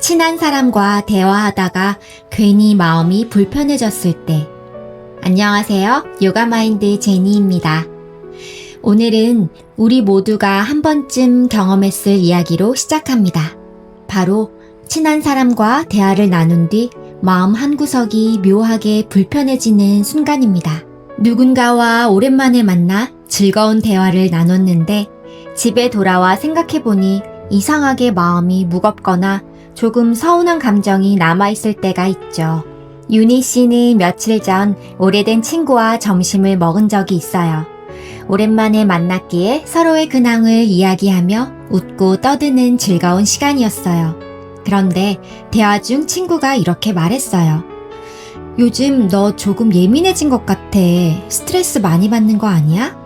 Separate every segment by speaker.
Speaker 1: 친한 사람과 대화하다가 괜히 마음이 불편해졌을 때. 안녕하세요. 요가마인드 제니입니다. 오늘은 우리 모두가 한 번쯤 경험했을 이야기로 시작합니다. 바로 친한 사람과 대화를 나눈 뒤 마음 한구석이 묘하게 불편해지는 순간입니다. 누군가와 오랜만에 만나 즐거운 대화를 나눴는데 집에 돌아와 생각해보니 이상하게 마음이 무겁거나 조금 서운한 감정이 남아있을 때가 있죠. 유니 씨는 며칠 전 오래된 친구와 점심을 먹은 적이 있어요. 오랜만에 만났기에 서로의 근황을 이야기하며 웃고 떠드는 즐거운 시간이었어요. 그런데 대화 중 친구가 이렇게 말했어요. 요즘 너 조금 예민해진 것 같아. 스트레스 많이 받는 거 아니야?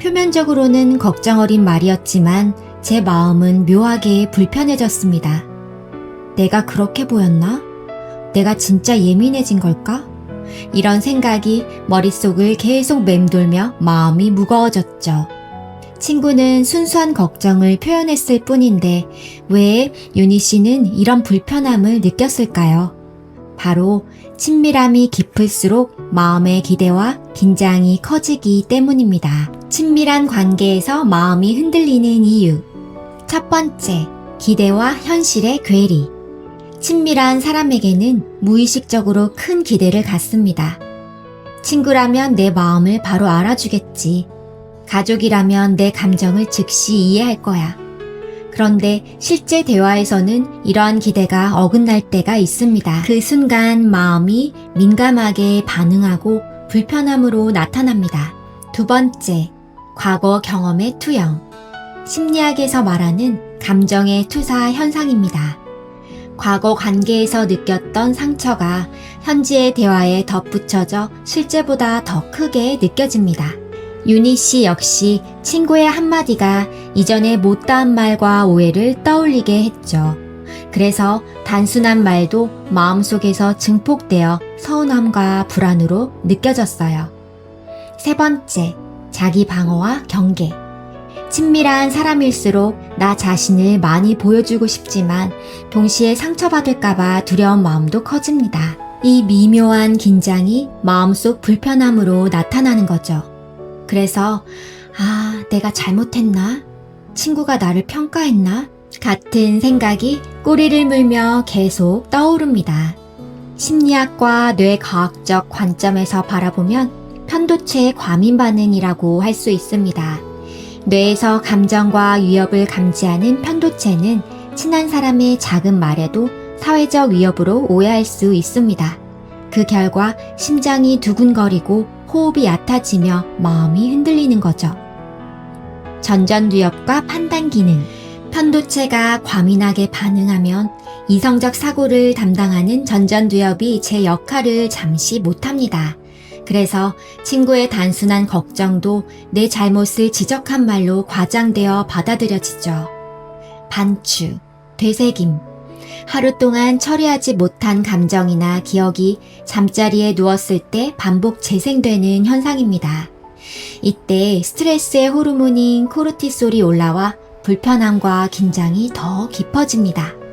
Speaker 1: 표면적으로는 걱정 어린 말이었지만 제 마음은 묘하게 불편해졌습니다. 내가 그렇게 보였나? 내가 진짜 예민해진 걸까? 이런 생각이 머릿속을 계속 맴돌며 마음이 무거워졌죠. 친구는 순수한 걱정을 표현했을 뿐인데 왜 유니 씨는 이런 불편함을 느꼈을까요? 바로 친밀함이 깊을수록 마음의 기대와 긴장이 커지기 때문입니다. 친밀한 관계에서 마음이 흔들리는 이유. 첫 번째, 기대와 현실의 괴리. 친밀한 사람에게는 무의식적으로 큰 기대를 갖습니다. 친구라면 내 마음을 바로 알아주겠지. 가족이라면 내 감정을 즉시 이해할 거야. 그런데 실제 대화에서는 이러한 기대가 어긋날 때가 있습니다. 그 순간 마음이 민감하게 반응하고 불편함으로 나타납니다. 두 번째, 과거 경험의 투영. 심리학에서 말하는 감정의 투사 현상입니다. 과거 관계에서 느꼈던 상처가 현지의 대화에 덧붙여져 실제보다 더 크게 느껴집니다. 유니 씨 역시 친구의 한마디가 이전에 못다한 말과 오해를 떠올리게 했죠. 그래서 단순한 말도 마음속에서 증폭되어 서운함과 불안으로 느껴졌어요. 세 번째, 자기 방어와 경계. 친밀한 사람일수록 나 자신을 많이 보여주고 싶지만 동시에 상처받을까봐 두려운 마음도 커집니다. 이 미묘한 긴장이 마음속 불편함으로 나타나는 거죠. 그래서, 아, 내가 잘못했나? 친구가 나를 평가했나? 같은 생각이 꼬리를 물며 계속 떠오릅니다. 심리학과 뇌과학적 관점에서 바라보면 편도체 과민 반응이라고 할 수 있습니다. 뇌에서 감정과 위협을 감지하는 편도체는 친한 사람의 작은 말에도 사회적 위협으로 오해할 수 있습니다. 그 결과 심장이 두근거리고 호흡이 얕아지며 마음이 흔들리는 거죠. 전전두엽과 판단 기능. 편도체가 과민하게 반응하면 이성적 사고를 담당하는 전전두엽이 제 역할을 잠시 못합니다. 그래서 친구의 단순한 걱정도 내 잘못을 지적한 말로 과장되어 받아들여지죠. 반추, 되새김. 하루 동안 처리하지 못한 감정이나 기억이 잠자리에 누웠을 때 반복 재생되는 현상입니다. 이때 스트레스의 호르몬인 코르티솔이 올라와 불편함과 긴장이 더 깊어집니다.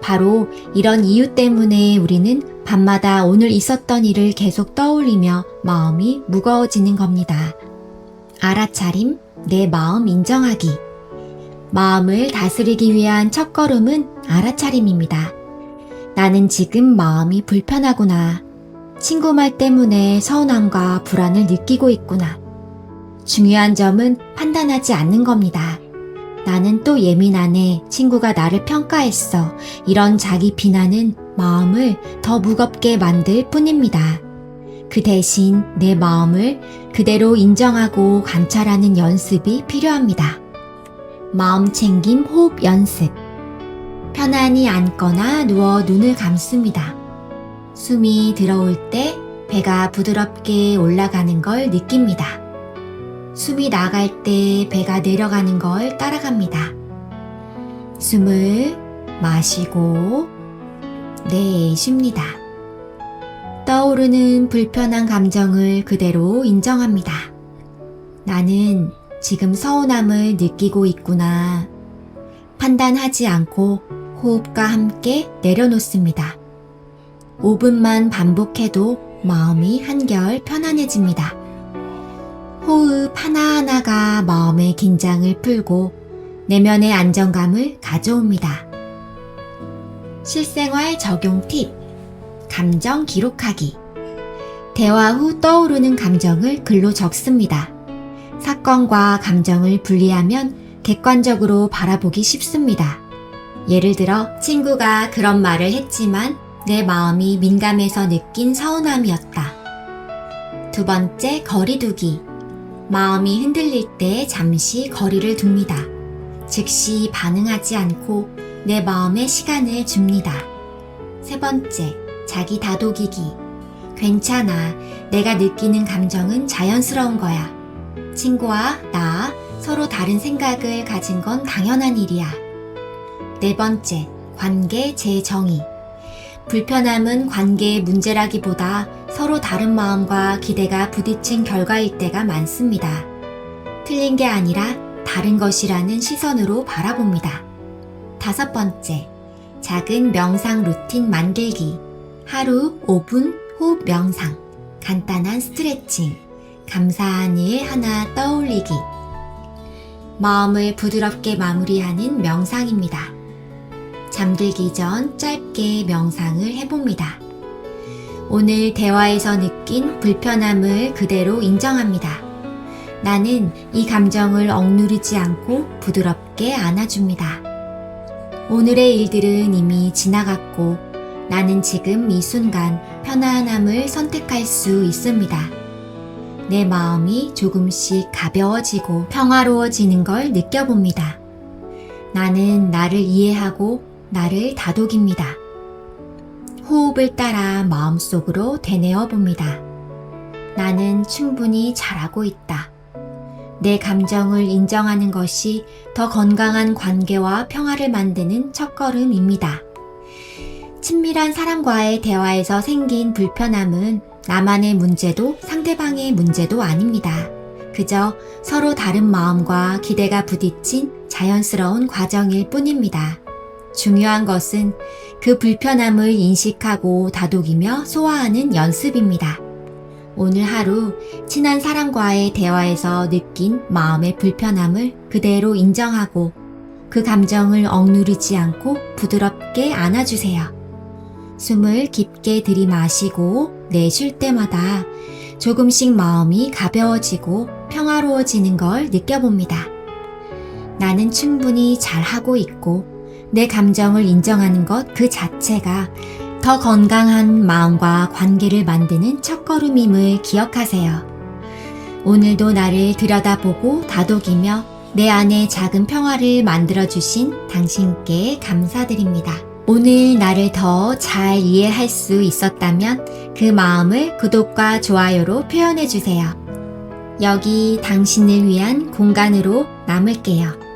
Speaker 1: 바로 이런 이유 때문에 우리는 밤마다 오늘 있었던 일을 계속 떠올리며 마음이 무거워지는 겁니다. 알아차림, 내 마음 인정하기. 마음을 다스리기 위한 첫걸음은 알아차림입니다. 나는 지금 마음이 불편하구나. 친구 말 때문에 서운함과 불안을 느끼고 있구나. 중요한 점은 판단하지 않는 겁니다. 나는 또 예민하네. 친구가 나를 평가했어. 이런 자기 비난은 마음을 더 무겁게 만들 뿐입니다. 그 대신 내 마음을 그대로 인정하고 관찰하는 연습이 필요합니다. 마음 챙김 호흡 연습. 편안히 앉거나 누워 눈을 감습니다. 숨이 들어올 때 배가 부드럽게 올라가는 걸 느낍니다. 숨이 나갈 때 배가 내려가는 걸 따라갑니다. 숨을 마시고 내쉽니다. 떠오르는 불편한 감정을 그대로 인정합니다. 나는 지금 서운함을 느끼고 있구나. 판단하지 않고 호흡과 함께 내려놓습니다. 5분만 반복해도 마음이 한결 편안해집니다. 호흡 하나하나가 마음의 긴장을 풀고 내면의 안정감을 가져옵니다. 실생활 적용 팁. 감정 기록하기. 대화 후 떠오르는 감정을 글로 적습니다. 사건과 감정을 분리하면 객관적으로 바라보기 쉽습니다. 예를 들어, 친구가 그런 말을 했지만 내 마음이 민감해서 느낀 서운함이었다. 두 번째, 거리두기. 마음이 흔들릴 때 잠시 거리를 둡니다. 즉시 반응하지 않고 내 마음에 시간을 줍니다. 세 번째, 자기 다독이기. 괜찮아. 내가 느끼는 감정은 자연스러운 거야. 친구와 나 서로 다른 생각을 가진 건 당연한 일이야. 네 번째, 관계 재정의. 불편함은 관계의 문제라기보다 서로 다른 마음과 기대가 부딪힌 결과일 때가 많습니다. 틀린 게 아니라 다른 것이라는 시선으로 바라봅니다. 다섯 번째, 작은 명상 루틴 만들기. 하루 5분 호흡 명상. 간단한 스트레칭. 감사한 일 하나 떠올리기. 마음을 부드럽게 마무리하는 명상입니다. 잠들기 전 짧게 명상을 해봅니다. 오늘 대화에서 느낀 불편함을 그대로 인정합니다. 나는 이 감정을 억누르지 않고 부드럽게 안아줍니다. 오늘의 일들은 이미 지나갔고 나는 지금 이 순간 편안함을 선택할 수 있습니다. 내 마음이 조금씩 가벼워지고 평화로워지는 걸 느껴봅니다. 나는 나를 이해하고 나를 다독입니다. 호흡을 따라 마음속으로 되뇌어 봅니다. 나는 충분히 잘하고 있다. 내 감정을 인정하는 것이 더 건강한 관계와 평화를 만드는 첫걸음입니다. 친밀한 사람과의 대화에서 생긴 불편함은 나만의 문제도 상대방의 문제도 아닙니다. 그저 서로 다른 마음과 기대가 부딪힌 자연스러운 과정일 뿐입니다. 중요한 것은 그 불편함을 인식하고 다독이며 소화하는 연습입니다. 오늘 하루 친한 사람과의 대화에서 느낀 마음의 불편함을 그대로 인정하고 그 감정을 억누르지 않고 부드럽게 안아주세요. 숨을 깊게 들이마시고 내쉴 때마다 조금씩 마음이 가벼워지고 평화로워지는 걸 느껴봅니다. 나는 충분히 잘하고 있고 내 감정을 인정하는 것 그 자체가 더 건강한 마음과 관계를 만드는 첫걸음임을 기억하세요. 오늘도 나를 들여다보고 다독이며 내 안에 작은 평화를 만들어주신 당신께 감사드립니다. 오늘 나를 더 잘 이해할 수 있었다면 그 마음을 구독과 좋아요로 표현해주세요. 여기 당신을 위한 공간으로 남을게요.